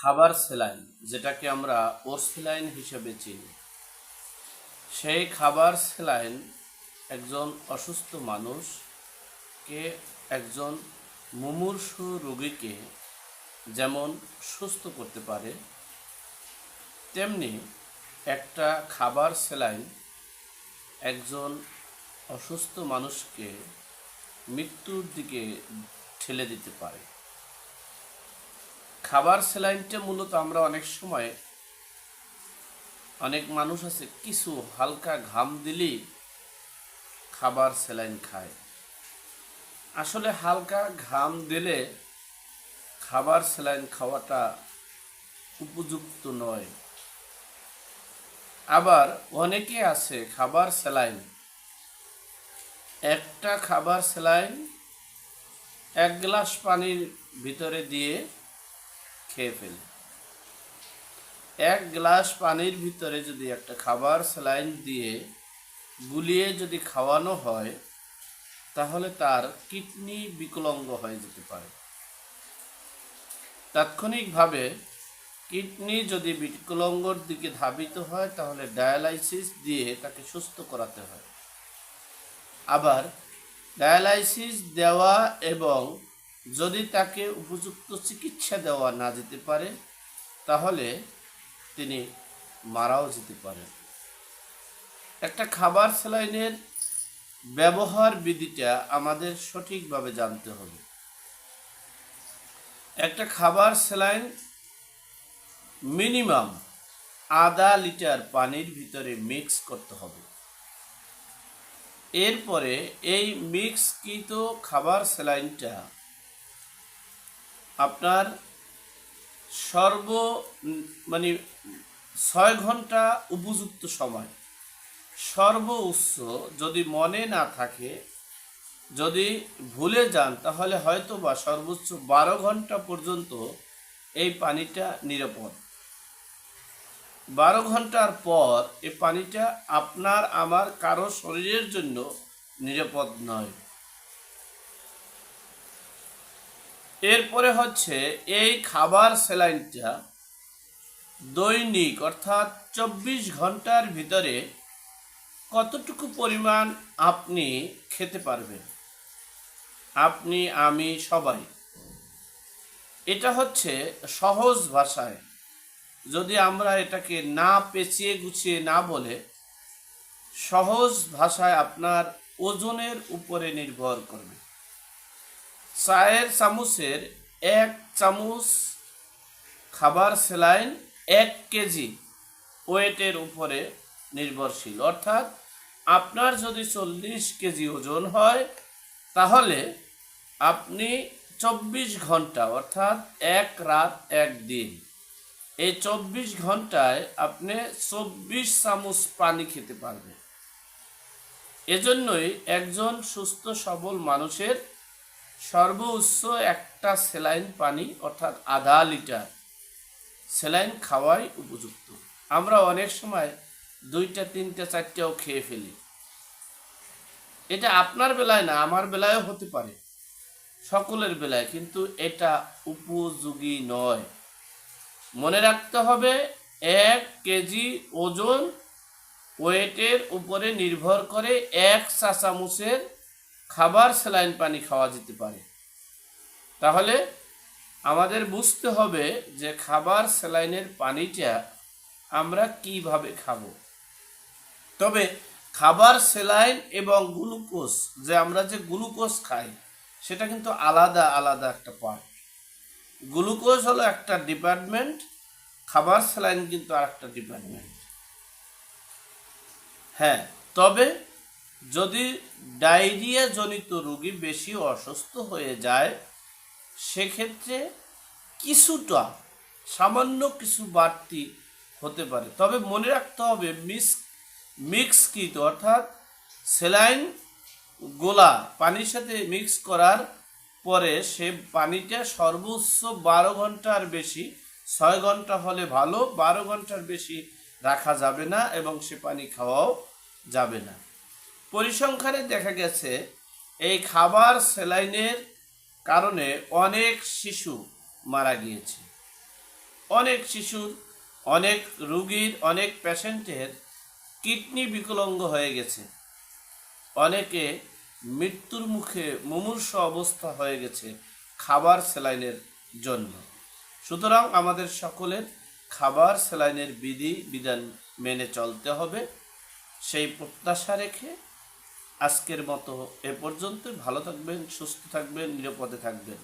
খাবার সেলাইন, যেটাকে আমরা ওরসেলাইন হিসেবে চিনি। সেই খাবার সেলাইন একজন অসুস্থ মানুষকে একজন মুমূর্ষু রোগীকে যেমন সুস্থ করতে পারে, তেমনি একটা খাবার সেলাইন একজন অসুস্থ মানুষকে মৃত্যুর দিকে ঠেলে দিতে পারে। খাবার স্যালাইনটা মূলত আমরা অনেক সময় অনেক মানুষ আছে, কিছু হালকা ঘাম দিলেই খাবার স্যালাইন খায়। আসলে হালকা ঘাম দিলে খাবার স্যালাইন খাওয়াটা উপযুক্ত নয়। আবার অনেকে আছে খাবার স্যালাইন একটা খাবার স্যালাইন এক গ্লাস পানির ভিতরে দিয়ে খেয়ে ফেলে। এক গ্লাস পানির ভিতরে যদি একটা খাবার স্যালাইন দিয়ে গুলিয়ে যদি খাওয়ানো হয়, তাহলে তার কিডনি বিকলঙ্গ হয়ে যেতে পারে। তাৎক্ষণিকভাবে কিডনি যদি বিকলঙ্গর দিকে ধাবিত হয়, তাহলে ডায়ালাইসিস দিয়ে তাকে সুস্থ করাতে হয়। আবার ডায়ালাইসিস দেওয়া এবং যদি তাকে উপযুক্ত চিকিৎসা দেওয়া না যেতে পারে, তাহলে তিনি মারাও যেতে পারেন। একটা খাবার স্যালাইনের ব্যবহার বিধিটা আমাদের সঠিকভাবে জানতে হবে। একটা খাবার স্যালাইন মিনিমাম আধা লিটার পানির ভিতরে মিক্স করতে হবে। এরপরে এই মিক্সকৃত খাবার স্যালাইনটা আপনার সর্ব মানে ছয় ঘণ্টা উপযুক্ত সময়। সর্ব উৎস যদি মনে না থাকে, যদি ভুলে যান, তাহলে হয়তো বা সর্বোচ্চ বারো ঘণ্টা পর্যন্ত এই পানিটা নিরাপদ। বারো ঘণ্টার পর এই পানিটা আপনার, আমার, কারও শরীরের জন্য নিরাপদ নয়। এরপরে হচ্ছে এই খাবার স্যালাইনটা দৈনিক, অর্থাৎ চব্বিশ ঘণ্টার ভিতরে কতটুকু পরিমাণ আপনি খেতে পারবেন? আপনি, আমি, সবাই। এটা হচ্ছে সহজ ভাষায়। যদি আমরা এটাকে না পেঁচিয়ে গুছিয়ে না বলে, সহজ ভাষায় আপনার ওজনের উপরে নির্ভর করবে। চায়ের চামচের এক চামচ খাবার সেলাইন এক কেজি ওয়েটের উপরে নির্ভরশীল। অর্থাৎ আপনার যদি চল্লিশ কেজি ওজন হয়, তাহলে আপনি চব্বিশ ঘণ্টা, অর্থাৎ এক রাত এক দিন, এই চব্বিশ ঘন্টায় আপনি চব্বিশ চামচ পানি খেতে পারবেন। এজন্যই একজন সুস্থ সবল মানুষের সর্বোচ্চ একটা সেলাইন পানি, অর্থাৎ আধা লিটার সেলাইন খাওয়াই উপযুক্ত। আমরা অনেক সময় দুইটা, তিনটা, চারটাও খেয়ে ফেলি। এটা আপনার বেলায় না, আমার বেলায়ও হতে পারে। সকলের বেলায়, কিন্তু এটা উপযোগী নয়। মনে রাখতে হবে, এক কেজি ওজন ওয়েটের উপরে নির্ভর করে এক চা চামচের খাবার স্যালাইন পানি খাওয়া যেতে পারে। তাহলে আমাদের বুঝতে হবে যে খাবার স্যালাইনের পানিটা আমরা কীভাবে খাব। তবে খাবার স্যালাইন এবং গ্লুকোজ, যে আমরা যে গ্লুকোজ খাই, সেটা কিন্তু আলাদা আলাদা একটা পার্ট গ্লুকোজ হলো একটা ডিপার্টমেন্ট, খাবার স্যালাইন কিন্তু আর একটা ডিপার্টমেন্ট। হ্যাঁ তবে যদি ডায়রিয়া জনিত রোগী বেশি অসুস্থ হয়ে যায়, সেক্ষেত্রে কিছুটা সামান্য কিছু বাড়তি হতে পারে। তবে মনে রাখতে হবে মিক্স মিক্সকৃত অর্থাৎ সেলাইন গোলা, পানির সাথে মিক্স করার পরে সে পানিটা সর্বোচ্চ বারো ঘণ্টার বেশি, ছয় ঘণ্টা হলে ভালো, বারো ঘণ্টার বেশি রাখা যাবে না এবং সে পানি খাওয়াও যাবে না। পরিসংখ্যানে দেখা গেছে, এই খাবার স্যালাইনের কারণে অনেক শিশু মারা গিয়েছে। অনেক শিশুর, অনেক রুগীর, অনেক পেশেন্টের কিডনি বিকলঙ্গ হয়ে গেছে। অনেকে মৃত্যুর মুখে মুমূর্ষ অবস্থা হয়ে গেছে খাবার স্যালাইনের জন্য। সুতরাং আমাদের সকলের খাবার স্যালাইনের বিধি, বিধান মেনে চলতে হবে। সেই প্রত্যাশা রেখে আজকের মতো এ পর্যন্ত ভালো থাকবেন সুস্থ থাকবেন নিরাপদে থাকবেন।